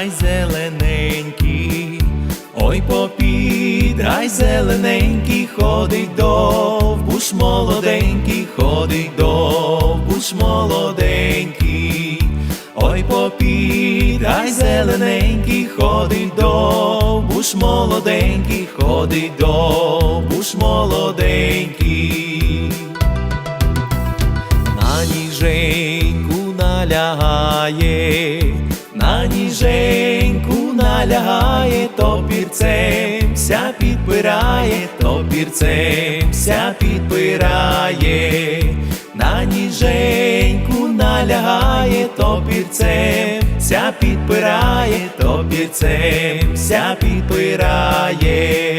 ай зелененький, ой попід, ай зелененький, ходить довбуш молоденький, ходить довбуш молоденький, ой попід, ай зелененький, ходить довбуш молоденький, ходить довбуш молоденький. На ніженьку налягає, на ніженьку налягає, топірцем ся підпирає, топірцем ся підпирає, на ніженьку налягає, топірцем ся підпирає, топірцем ся підпирає.